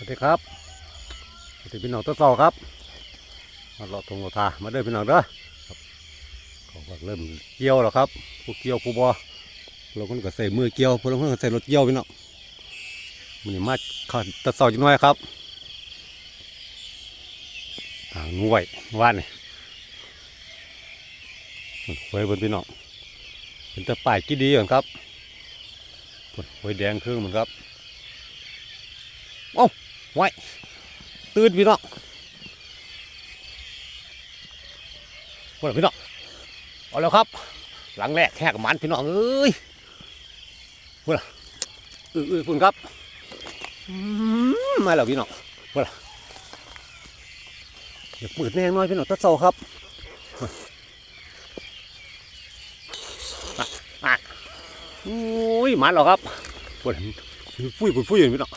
สวัสดีครับสวัสดีพี่น้องตัวเสาครับมาเลาะทงเราทามาเด้อพี่น้องเด้อครับเขาก็เริ่มเกี่ยวแล้วครับผู้เกี่ยวผู้บอเราคนก็ใส่มือเกี่ยวพวกเราคนก็ใส่รถเกี่ยวพี่น้องมันนี่มาข้าวตะเสาจังน่อยครับหางหน่วยว่านนี่ไว้บนพี่น้องเป็นตะป่ายกี่ดีก่อนครับไว้แดงครึ่งเหมือนครับ ไว้ตื่นพี่น้องพวกพี่น้องเอาแล้วครับ หลังแรกแค่กับมันพี่น้องเอ้ยพวกเราเออเออคุณครับมาแล้วพี่น้องพวกเราเดี๋ยวเปิดแน่น้อยพี่น้องตัดโซครับอะอะโอ้ยมาแล้วครับพวกเราฟุ้ยฟุ้ยฟุ้ยอยู่พี่น้อง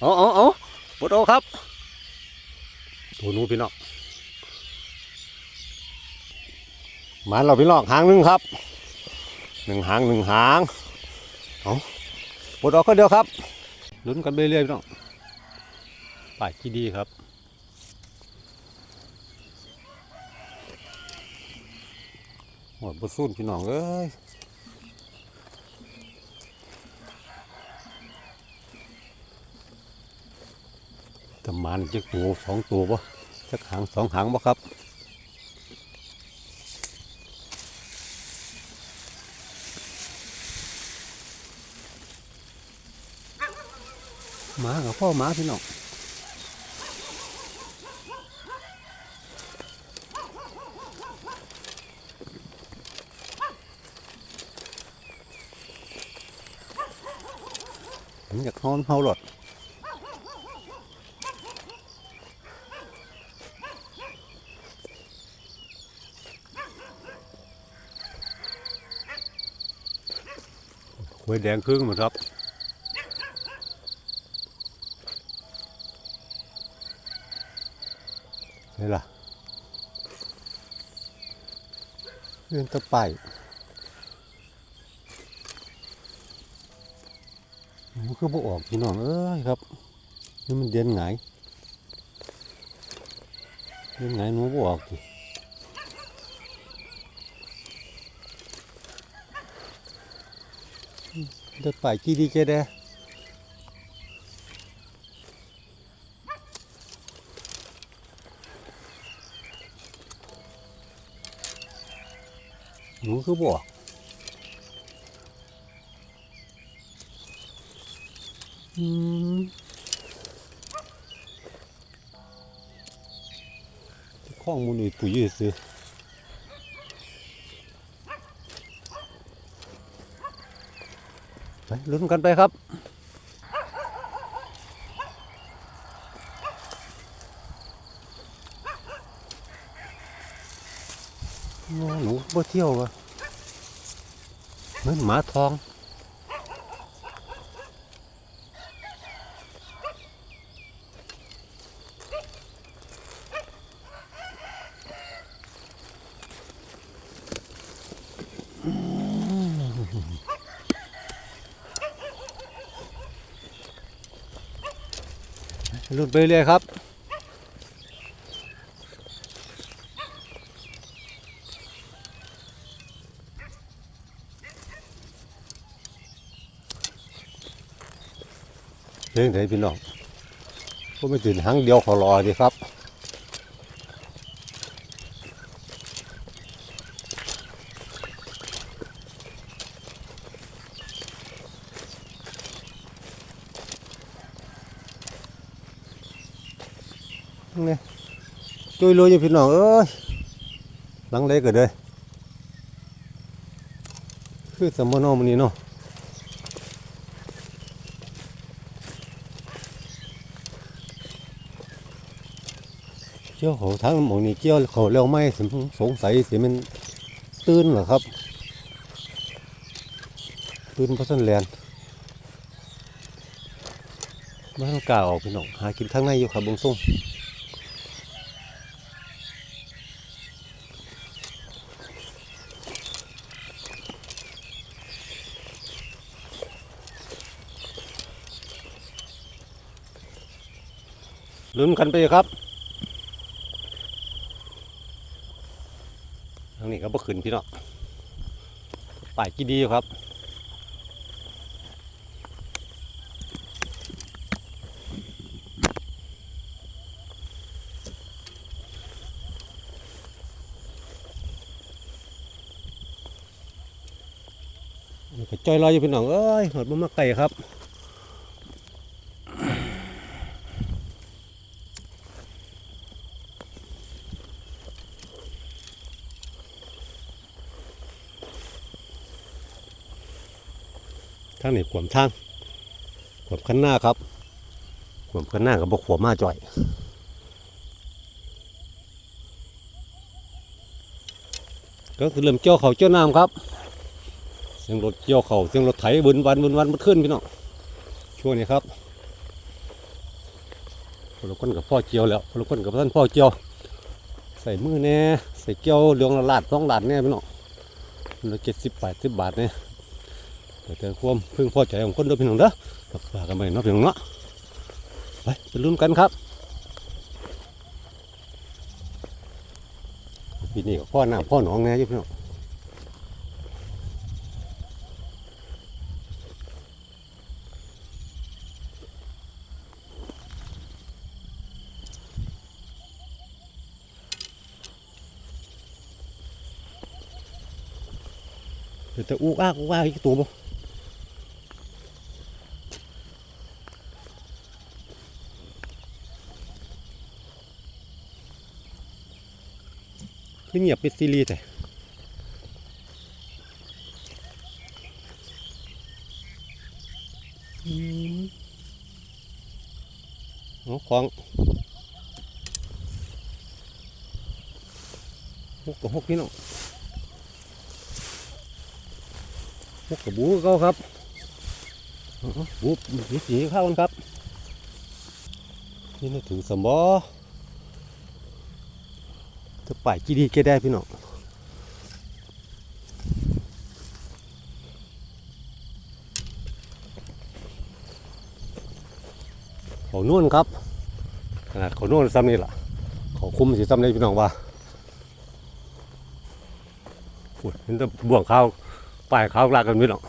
เอาเอาเอาปวดโอครับ ตัวนู้พี่น้องมาเราพี่น้องหางหนึ่งครับหนึ่งหางหนึ่งหางเอาปวดออกก็เดียวครับลุ้นกันเรื่อยๆพี่น้องป่ายที่ดีครับหมดบดสู้นพี่น้องเอ้ย ประมาณจะตัวสองตัวบ่จักหางสองหางบ่ครับหมากับพ่อหมาพี่น้องผมอยากนอนเฮาหลอด หวยแดงครึ่งหมดครับนี่ล่ะเรื่องตะไปมันคือบ่ออกพี่น้องเอ้ยครับนี่มันเดียนไงเดียนไงหนูบ่ออกที ตะไป่กี่ดีเจเด้หนูคือบอกอืมข้องมูลอีปุ๋ยยืดซื้อ ไปลุ้นกันไปครับหนูบ่เที่ยววะเหมือนหมาทอง ลุ้นไปเรื่อยครับ เรื่องไหนพี่น้องก็ไม่ตื่นหังเดียวขอรอดีครับ นี่จุยลุยอยู่พี่น้องเอ้ยหลังเล็กก็เลยคือสมโนมันนี่เนาะเกี่ยวเขาทั้งหมองนี้เกี่ยวเขาเร็วไหมสงสงสัยสิมันตื่นเหรอครับ ตื่นเพราะสันแลนไม่ต้องกล้าวออกพี่น้องหากินข้างในอยู่ครับบงส่ง ลุ้นกันไปครับทางนี้ก็บ่ขึ้นพี่น้องป่ายกี่ดีอยู่ครับก็จอยลอยอยู่พี่น้องเอ้ยหดมันมาไก่ครับ ทางนี้ขวมทางขวมขั้นหน้าครับขวมขั้นหน้ากับบกขวมมาจ่อยก็คือเริ่มเกี่ยวเขาเกี่ยวน้ำครับเสียงรถเกี่ยวเขาเสียงรถไถบุนวันบุนวันมันขึ้นพี่น้องช่วงนี้ครับพลคนกับพ่อเกี่ยวแล้วพลคนกับท่านพ่อเกี่ยว ใส่มือแน่ใส่เกี่ยวเรืองละลาดสองลาดแน่พี่น้องมันละเจ็ดสิบแปดสิบบาทเนี่ย แต่แต่ความพึ่งพอใจของคนเด้วยพี่น้องเด้อกับปลากันไปเนาะพี่น้องเนาะไปไปลุ้นกันครับปีนี้ก็พ่อหน้าพ่อหนองแน่อยู่พี่น้องเดี๋ยวจะอู้อ้ากอู้อ้าอีกตัวบ่ คือเงียบเป็นซีรีส์แต่อืมเอาของหกกับหกพี่น้องพวกกระบูเขาครับบูสีสีเข้ากันครับ นี่นึกถึงสมบอ จะป่ายกี่ดีแกได้พี่น้องเขานวลครับขนาดเขานวลซ้ำนี่ล่ะเขาคุ้มสีซ้ำนี่พี่น้องว่าอุ๊ยเห็นแต่บ่วงข้าวป้ายขาวลากกันไม่หรอก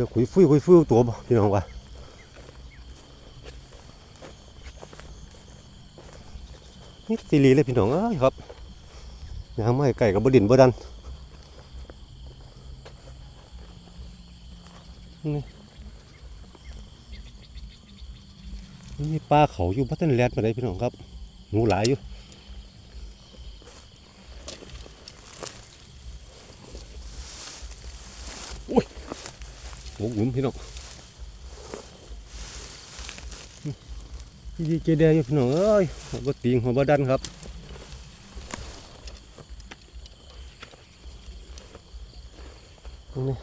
จะคุยฟุ้ยคุยฟุ้ยตัวบ่พี่น้องว่า นี่ตีรีเลยพี่น้องเอ้ยครับยางไม้ไก่กับบดินบดันนี่นี่ปลาเขาอยู่พัฒนแลนด์มาได้พี่น้องครับหนูหลายอยู่หมูหมุนพี่น้อง ดีเจเดียอยู่พี่น้องเอ้ยหัวบติงหัวบดันครับนี่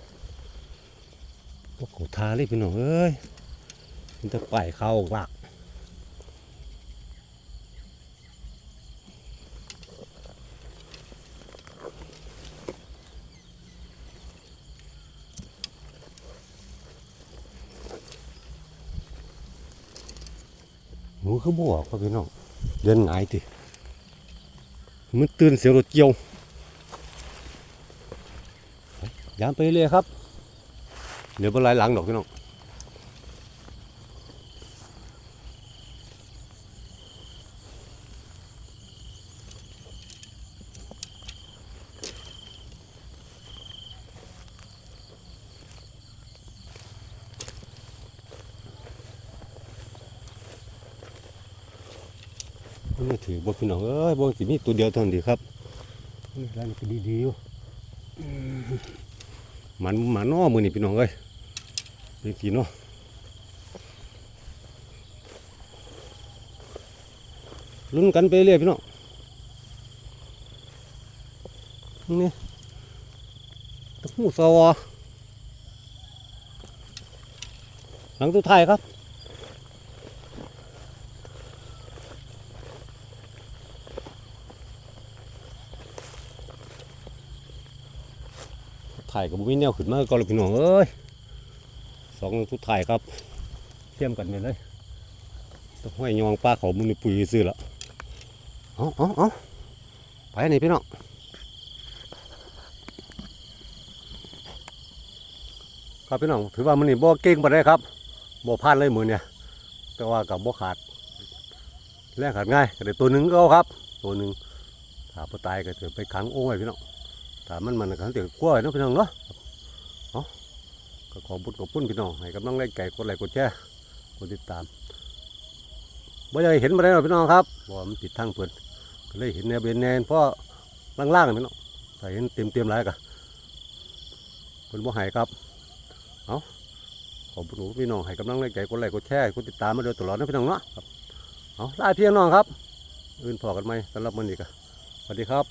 พวกเขาทาเลยพี่น้องเอ้ยมันจะป่ายเข้าหลัก หนูเขาบอกครับพี่น้องเดินหงายติมันตื่นเสียวรถเกี่ยวยามไปเลยครับ เดี๋ยวบนลายหลังดอกพี่น้อง นี่ถือบทพี่น้องเอ้ยบงสิมีตัวเดียวเท่านั้ครับร้านก็ดีๆอยู่มันมาน้อมือนี่พี่น้องเอ้ยเป็นสีเนาะลุ้นกันไปเรื่อยพี่น้องนี่ตะหูสวอหลังสุดท้ายครับ ถ่ายกับบุ้มีแนวขึ้นมาก็เลยพี่น้องเอ้ยสองทุกถ่ายครับเทียมกันไปเลยต้องห้อยยองปลาเขามือนี่ปุ๋ยซื้อละเอาเอาเอาไปนี่พี่น้องครับพี่น้องถือว่ามันนี่บ่เก่งไปานใดครับบ่พลาดเลยมือเนี่ยแต่ว่ากับบ่ขาดแรงขาดง่ายก็ได้ตัวหนึ่งก็ครับ ตัวหนึ่งถ้าบ่ตายก็จะไปขังโอ้ไว้พี่น้อง ถ้ามันมันก็จะกล้วยเนาะพี่น้องเนาะเอาก็ขอบุญขอบคุณพี่น้องให้กำลังแรงใจกดไลค์กดแชร์กดติดตามบ่ได้เห็นบ่ได้หรอกพี่น้องครับบ่ว่ามันติดทางเพิ่นก็เลยเห็นแนวเบนแนนเพราะล่างๆนี่พี่น้องถ้าเห็นเต็มๆหลายก็เพิ่นบ่ให้ครับเอาขอบคุณพี่น้องให้กำลังแรงใจกดไลค์กดแชร์กดติดตามมาโดยตลอดนะพี่น้องเนาะครับเอาลาพี่น้องครับ อื่นพอกันไหมสำหรับมันอีกอะสวัสดีครับ